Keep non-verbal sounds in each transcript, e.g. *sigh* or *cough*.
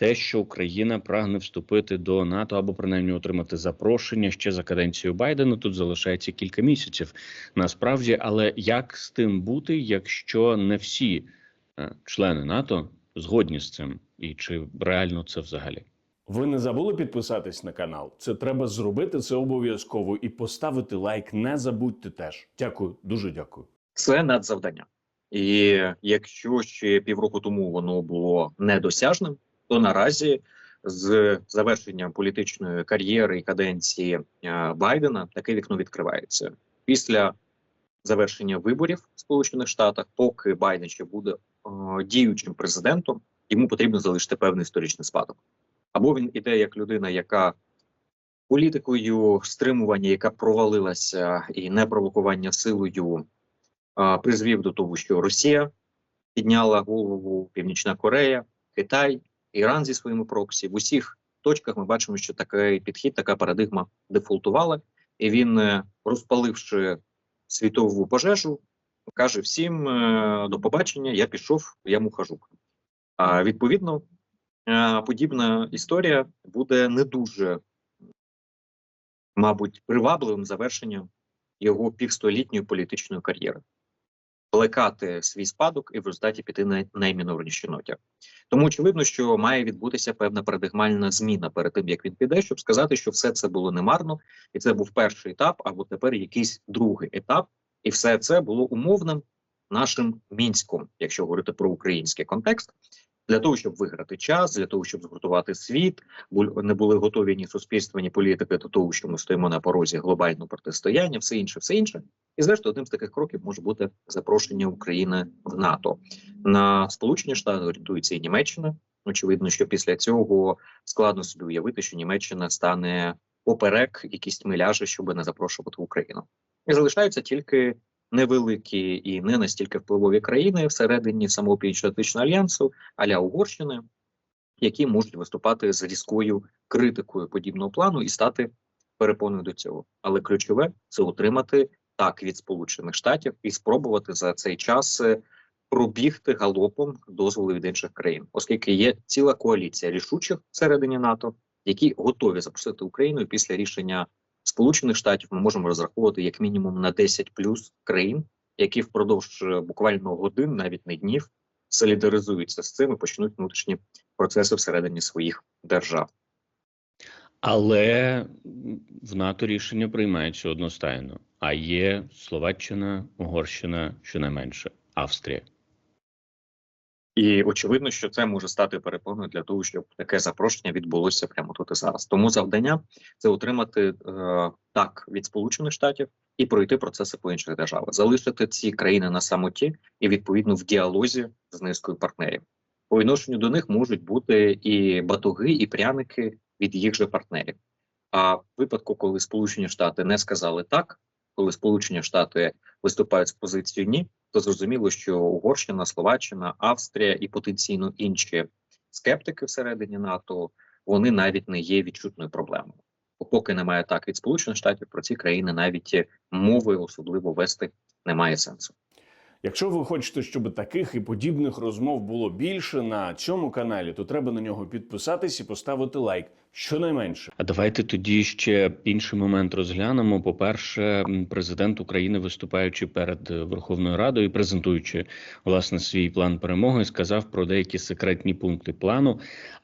те, що Україна прагне вступити до НАТО або принаймні отримати запрошення ще за каденцію Байдена. Тут залишається кілька місяців насправді. Але як з тим бути, якщо не всі е, члени НАТО згодні з цим, і чи реально це взагалі? Ви не забули підписатись на канал? Це треба зробити це обов'язково і поставити лайк. Не забудьте теж. Дякую, дуже дякую. Це надзавдання. І якщо ще півроку тому воно було недосяжним, то наразі з завершенням політичної кар'єри і каденції е, Байдена таке вікно відкривається після завершення виборів в Сполучених Штатах, поки Байден ще буде е, діючим президентом, йому потрібно залишити певний історичний спадок. Або він іде як людина, яка політикою стримування, яка провалилася, і непровокування силою а, призвів до того, що Росія підняла голову, Північна Корея, Китай, Іран зі своїми проксі. В усіх точках ми бачимо, що такий підхід, така парадигма дефолтувала, і він, е, розпаливши світову пожежу, каже всім е, до побачення, я пішов, я мухажук. А відповідно, е, подібна історія буде не дуже, мабуть, привабливим завершенням його півстолітньої політичної кар'єри. Плекати свій спадок і в результаті піти на наймінорніші ноті. Тому очевидно, що має відбутися певна парадигмальна зміна перед тим, як він піде, щоб сказати, що все це було немарно, і це був перший етап, або тепер якийсь другий етап, і все це було умовним нашим мінськом, якщо говорити про український контекст, для того, щоб виграти час, для того, щоб згуртувати світ, не були готові ні суспільства, ні політики до того, що ми стоїмо на порозі глобального протистояння, все інше, все інше. І зрештою, одним з таких кроків може бути запрошення України в НАТО. На Сполучені Штати орієнтується і Німеччина. Очевидно, що після цього складно собі уявити, що Німеччина стане поперек якісь миляжі, щоб не запрошувати Україну. І залишаються тільки невеликі і не настільки впливові країни всередині самого Північно-Атлантичного альянсу, аля Угорщини, які можуть виступати з різкою критикою подібного плану і стати перепоною до цього. Але ключове це утримати так від Сполучених Штатів і спробувати за цей час е, пробігти галопом дозволи від інших країн, оскільки є ціла коаліція рішучих всередині НАТО, які готові запустити Україну після рішення Сполучених Штатів. Ми можемо розраховувати як мінімум на 10 плюс країн, які впродовж е, буквально годин, навіть не днів, солідаризуються з цим і почнуть внутрішні процеси всередині своїх держав. Але в НАТО рішення приймається одностайно. А є Словаччина, Угорщина, щонайменше Австрія. І очевидно, що це може стати перепоною для того, щоб таке запрошення відбулося прямо тут і зараз. Тому завдання це отримати е, так від Сполучених Штатів і пройти процеси по інших державах, залишити ці країни на самоті і відповідно в діалозі з низкою партнерів. По відношенню до них можуть бути і батуги, і пряники від їх же партнерів. А в випадку, коли Сполучені Штати не сказали так, коли Сполучені Штати виступають з позицією ні, то зрозуміло, що Угорщина, Словаччина, Австрія і потенційно інші скептики всередині НАТО вони навіть не є відчутною проблемою. Поки немає так від Сполучених Штатів, про ці країни навіть мови особливо вести немає сенсу. Якщо ви хочете, щоб таких і подібних розмов було більше на цьому каналі, то треба на нього підписатись і поставити лайк. Щонайменше. А давайте тоді ще інший момент розглянемо. По-перше, президент України, виступаючи перед е, Верховною Радою, презентуючи власне свій план перемоги, сказав про деякі секретні пункти плану.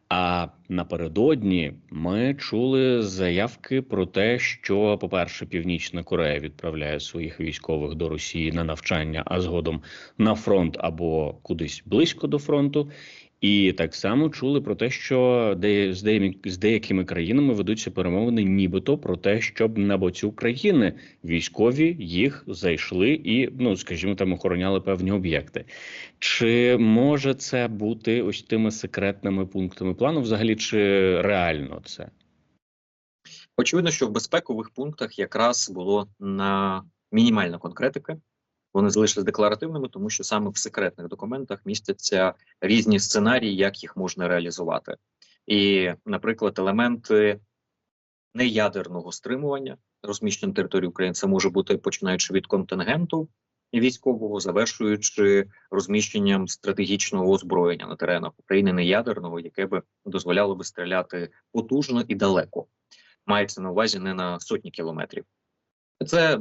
А напередодні ми чули заявки про те, що, по-перше, Північна Корея відправляє своїх військових до Росії на навчання, а згодом на фронт або кудись близько до фронту. І так само чули про те, що де з деякими країнами ведуться перемовини, нібито про те, щоб на боці України військові їх зайшли і, ну скажімо, там охороняли певні об'єкти. Чи може це бути ось тими секретними пунктами плану? Взагалі, чи реально це? Очевидно, що в безпекових пунктах якраз було на мінімальна конкретика. Вони залишились декларативними, тому що саме в секретних документах містяться різні сценарії, як їх можна реалізувати. І, наприклад, елементи неядерного стримування розміщення території України це може бути починаючи від контингенту військового, завершуючи розміщенням стратегічного озброєння на теренах України не ядерного, яке би дозволяло би стріляти потужно і далеко. Мається на увазі не на сотні кілометрів. Це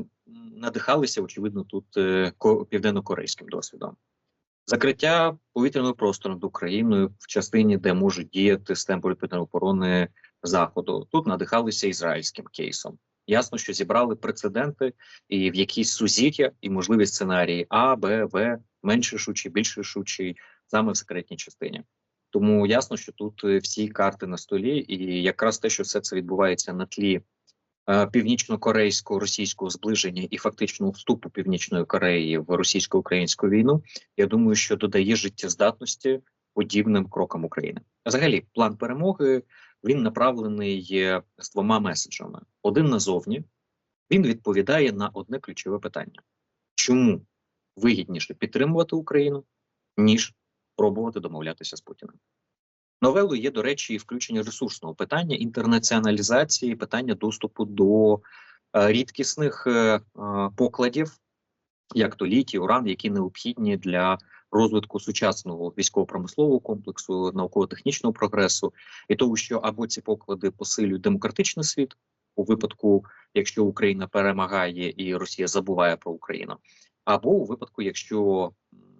надихалися, очевидно, тут е, ко- південно-корейським досвідом. Закриття повітряного простору над Україною в частині, де можуть діяти системи протиповітряної оборони заходу. Тут надихалися ізраїльським кейсом. Ясно, що зібрали прецеденти і в якісь сузір'я і можливі сценарії А, Б, В, менш рішучий, більш рішучий, саме в секретній частині. Тому ясно, що тут е, всі карти на столі, і якраз те, що все це відбувається на тлі північно-корейського російського зближення і фактичного вступу Північної Кореї в російсько-українську війну, я думаю, що додає життєздатності подібним крокам України. Взагалі, план перемоги він направлений е, з двома меседжами: один назовні він відповідає на одне ключове питання: чому вигідніше підтримувати Україну, ніж пробувати домовлятися з Путіним. Новелою є, до речі, і включення ресурсного питання інтернаціоналізації, питання доступу до е, рідкісних е, е, покладів, як то літій, уран, які необхідні для розвитку сучасного військово-промислового комплексу, науково-технічного прогресу, і того, що або ці поклади посилюють демократичний світ у випадку, якщо Україна перемагає і Росія забуває про Україну, або у випадку, якщо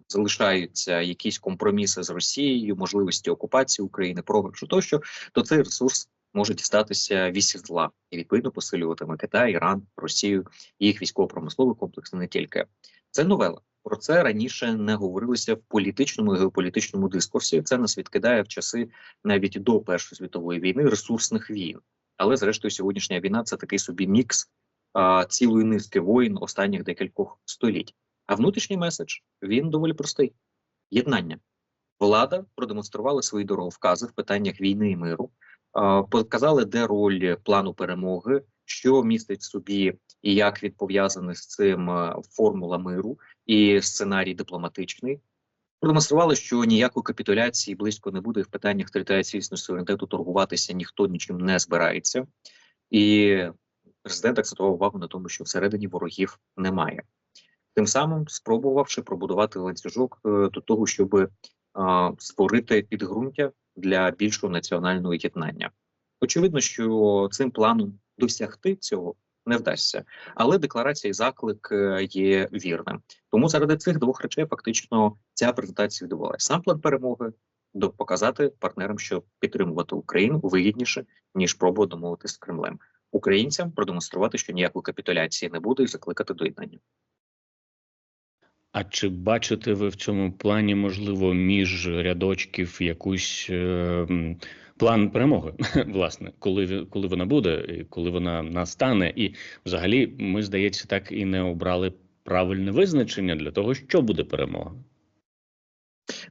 залишаються якісь компроміси з Росією, можливості окупації України, програшу тощо, то цей ресурс може дістатися вісі зла і відповідно посилюватиме Китай, Іран, Росію, їх військово-промисловий комплекс не тільки. Це новела. Про це раніше не говорилося в політичному і геополітичному дискурсі. Це нас відкидає в часи навіть до Першої світової війни ресурсних війн. Але зрештою, сьогоднішня війна це такий собі мікс а, цілої низки воїн останніх декількох століть. А внутрішній меседж він доволі простий: єднання. Влада продемонструвала свої дороговкази в питаннях війни і миру, показали, де роль плану перемоги, що містить в собі і як він пов'язаний з цим е, формула миру і сценарій дипломатичний. Продемонстрували, що ніякої капітуляції близько не буде в питаннях територіальної цілісності суверенітету торгуватися ніхто нічим не збирається, і президент акцентував увагу на тому, що всередині ворогів немає. Тим самим спробувавши пробудувати ланцюжок е, до того, щоб створити підґрунтя для більшого національного єднання. Очевидно, що цим планом досягти цього не вдасться, але декларація і заклик е, є вірним. Тому заради цих двох речей фактично ця презентація відбулася. Сам план перемоги до показати партнерам, що підтримувати Україну вигідніше ніж пробувати домовитися з Кремлем. Українцям продемонструвати, що ніякої капітуляції не буде, і закликати до єднання. А чи бачите ви в цьому плані, можливо, між рядочків якусь е, план перемоги, *laughs* власне, коли, коли вона буде, коли вона настане? І взагалі, ми, здається, так і не обрали правильне визначення для того, що буде перемога.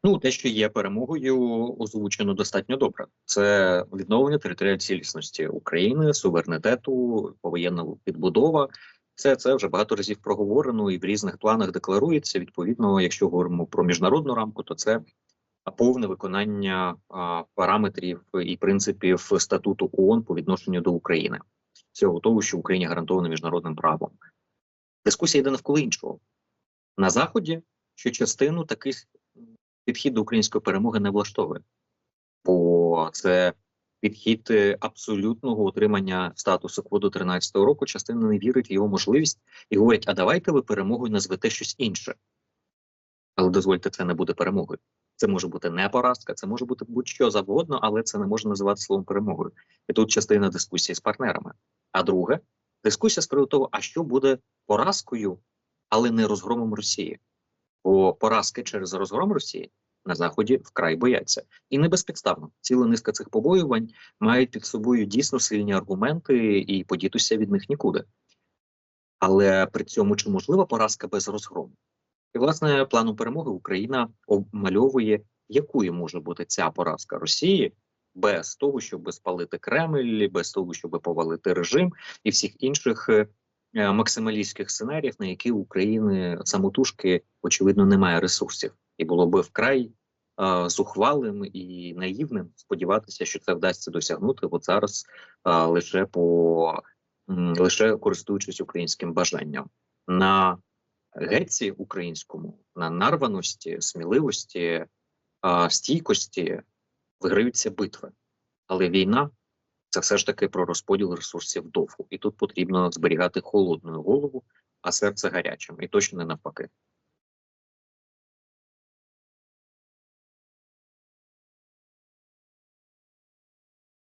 Ну, те, що є перемогою, озвучено достатньо добре. Це відновлення територіальної цілісності України, суверенітету, повоєнна відбудова. Все це вже багато разів проговорено і в різних планах декларується. Відповідно, якщо говоримо про міжнародну рамку, то це повне виконання параметрів і принципів статуту ООН по відношенню до України. Всього того, що Україні гарантовано міжнародним правом. Дискусія йде навколо іншого на заході, що частину такий підхід до української перемоги не влаштовує, бо це підхід е, абсолютного отримання статусу кво до 13-го року. Частина не вірить в його можливість і говорять: а давайте ви перемогою назвете щось інше. Але дозвольте, це не буде перемогою. Це може бути не поразка, це може бути будь-що завгодно, але це не можна називати словом перемогою. І тут частина дискусії з партнерами. А друге, дискусія з приводу того, а що буде поразкою, але не розгромом Росії. Бо поразки через розгром Росії на заході вкрай бояться, і не безпідставно. Ціла низка цих побоювань мають під собою дійсно сильні аргументи, і подітися від них нікуди. Але при цьому чи можлива поразка без розгрому? І власне планом перемоги Україна обмальовує, якою може бути ця поразка Росії без того, щоб спалити Кремль, без того, щоб повалити режим і всіх інших е, максималістських сценаріїв, на які України самотужки очевидно немає ресурсів, і було би вкрай зухвалим і наївним сподіватися, що це вдасться досягнути. От зараз лише по лише користуючись українським бажанням на гетці українському, на нарваності, сміливості, стійкості виграються битви. Але війна це все ж таки про розподіл ресурсів довго. І тут потрібно зберігати холодну голову, а серце гарячим. І точно не навпаки.